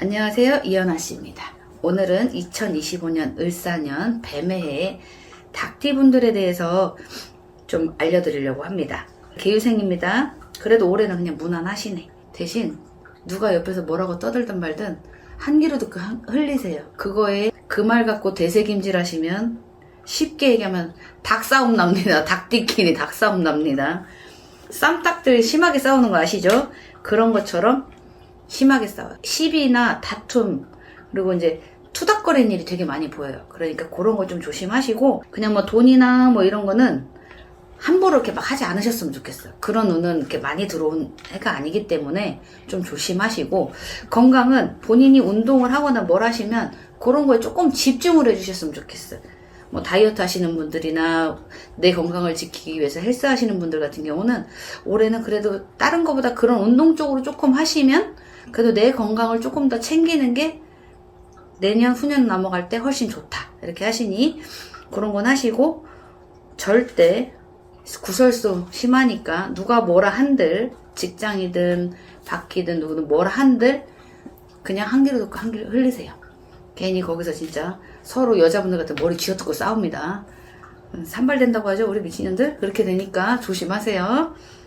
안녕하세요. 이연아 씨입니다. 오늘은 2025년 을사년 뱀해의 닭띠분들에 대해서 좀 알려드리려고 합니다. 개유생입니다. 그래도 올해는 그냥 무난하시네. 대신 누가 옆에서 뭐라고 떠들든 말든 한 귀로도 그 한- 흘리세요. 그거에 그 말 갖고 대세김질 하시면 쉽게 얘기하면 닭싸움 납니다. 닭띠끼리 닭싸움 납니다. 쌈딱들 심하게 싸우는 거 아시죠? 그런 것처럼 심하게 싸워요. 시비나 다툼, 그리고 이제 투닥거리는 일이 되게 많이 보여요. 그러니까 그런 거 좀 조심하시고, 그냥 뭐 돈이나 뭐 이런 거는 함부로 이렇게 막 하지 않으셨으면 좋겠어요. 그런 운은 이렇게 많이 들어온 해가 아니기 때문에 좀 조심하시고, 건강은 본인이 운동을 하거나 뭘 하시면 그런 거에 조금 집중을 해주셨으면 좋겠어요. 뭐 다이어트 하시는 분들이나 내 건강을 지키기 위해서 헬스 하시는 분들 같은 경우는 올해는 그래도 다른 거보다 그런 운동 쪽으로 조금 하시면 그래도 내 건강을 조금 더 챙기는 게 내년 후년 넘어갈 때 훨씬 좋다. 이렇게 하시니 그런 건 하시고 절대 구설수 심하니까 누가 뭐라 한들 직장이든 밖이든 누구든 뭐라 한들 그냥 한 귀로 듣고 한 귀로 흘리세요. 괜히 거기서 진짜 서로 여자분들 같은 머리 쥐어뜯고 싸웁니다. 음, 산발된다고 하죠 우리 미친년들? 그렇게 되니까 조심하세요. 음,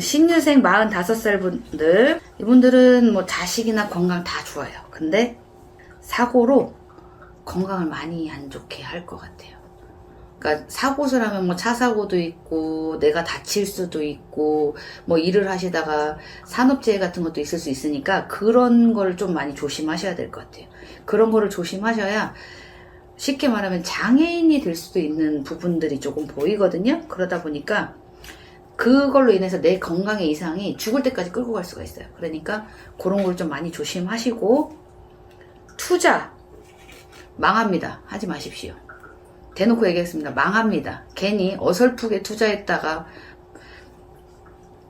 신유생 45살 분들 이분들은 뭐 자식이나 건강 다 좋아요. 근데 사고로 건강을 많이 안 좋게 할 것 같아요. 그러니까 사고를 하면 뭐 차 사고도 있고 내가 다칠 수도 있고 뭐 일을 하시다가 산업재해 같은 것도 있을 수 있으니까 그런 걸 좀 많이 조심하셔야 될 것 같아요. 그런 거를 조심하셔야 쉽게 말하면 장애인이 될 수도 있는 부분들이 조금 보이거든요. 그러다 보니까 그걸로 인해서 내 건강의 이상이 죽을 때까지 끌고 갈 수가 있어요. 그러니까 그런 걸 좀 많이 조심하시고 투자 망합니다. 하지 마십시오. 대놓고 얘기했습니다. 망합니다. 괜히 어설프게 투자했다가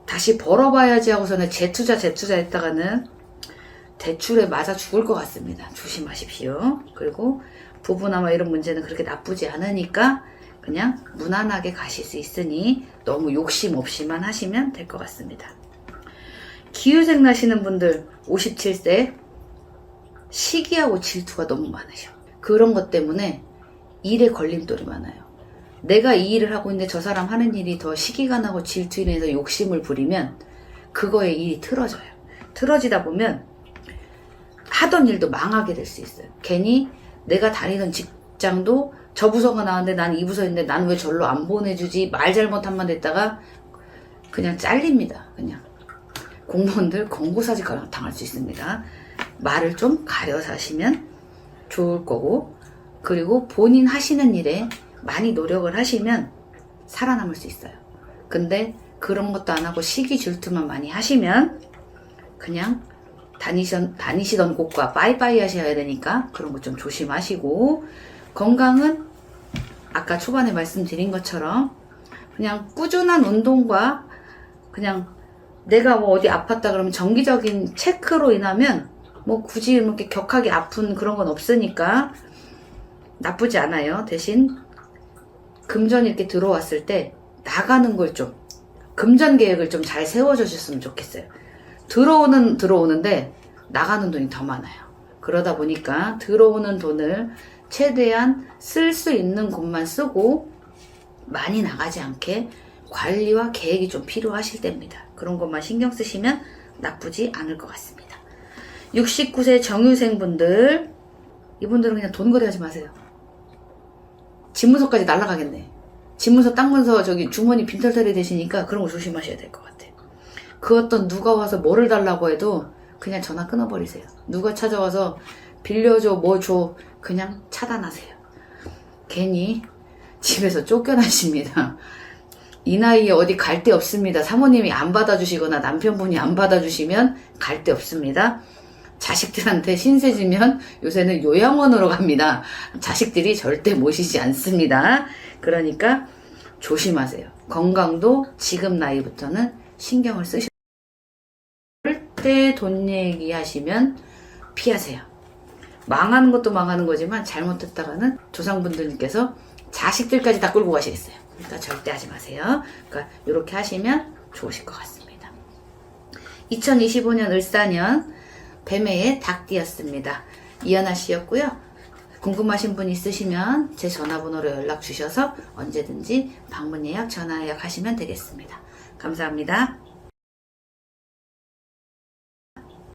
다시 벌어봐야지 하고서는 재투자 재투자 했다가는 대출에 맞아 죽을 것 같습니다. 조심하십시오. 그리고 부부나 뭐 이런 문제는 그렇게 나쁘지 않으니까 그냥 무난하게 가실 수 있으니 너무 욕심 없이만 하시면 될 것 같습니다. 기후생 나시는 분들 57세 시기하고 질투가 너무 많으셔. 그런 것 때문에 일에 걸림돌이 많아요. 내가 이 일을 하고 있는데 저 사람 하는 일이 더 시기가 나고 질투 인해서 욕심을 부리면 그거에 일이 틀어져요. 틀어지다 보면 하던 일도 망하게 될 수 있어요. 괜히 내가 다니던 직장도 저 부서가 나왔는데 난 이 부서인데 난 왜 절로 안 보내주지 말 잘못한만 됐다가 그냥 잘립니다. 그냥 공무원들 권고사직 당할 수 있습니다. 말을 좀 가려서 하시면 좋을 거고 그리고 본인 하시는 일에 많이 노력을 하시면 살아남을 수 있어요. 근데 그런 것도 안 하고 시기 질투만 많이 하시면 그냥 다니던, 다니시던 곳과 빠이빠이 하셔야 되니까 그런 거좀 조심하시고 건강은 아까 초반에 말씀드린 것처럼 그냥 꾸준한 운동과 그냥 내가 뭐 어디 아팠다 그러면 정기적인 체크로 인하면 뭐 굳이 이렇게 격하게 아픈 그런 건 없으니까 나쁘지 않아요. 대신 금전이 이렇게 들어왔을 때 나가는 걸 좀 금전 계획을 좀 잘 세워주셨으면 좋겠어요. 들어오는 들어오는데 나가는 돈이 더 많아요. 그러다 보니까 들어오는 돈을 최대한 쓸 수 있는 곳만 쓰고 많이 나가지 않게 관리와 계획이 좀 필요하실 때입니다. 그런 것만 신경 쓰시면 나쁘지 않을 것 같습니다. 69세 정유생 분들 이분들은 그냥 돈 거래하지 마세요. 집문서까지 날라가겠네. 집문서 땅 문서 저기 주머니 빈털터리 되시니까 그런 거 조심하셔야 될 것 같아요. 그 어떤 누가 와서 뭐를 달라고 해도 그냥 전화 끊어버리세요. 누가 찾아와서 빌려줘, 뭐 줘, 그냥 차단하세요. 괜히 집에서 쫓겨나십니다. 이 나이에 어디 갈 데 없습니다. 사모님이 안 받아주시거나 남편분이 안 받아주시면 갈 데 없습니다. 자식들한테 신세지면 요새는 요양원으로 갑니다. 자식들이 절대 모시지 않습니다. 그러니까 조심하세요. 건강도 지금 나이부터는 신경을 쓰셔. 절대 돈 얘기하시면 피하세요. 망하는 것도 망하는 거지만 잘못했다가는 조상분들께서 자식들까지 다 끌고 가시겠어요. 그러니까 절대 하지 마세요. 그러니까 이렇게 하시면 좋으실 것 같습니다. 2025년 을사년 뱀의 닭띠였습니다. 이연아 씨였고요. 궁금하신 분 있으시면 제 전화번호로 연락 주셔서 언제든지 방문 예약, 전화 예약 하시면 되겠습니다. 감사합니다.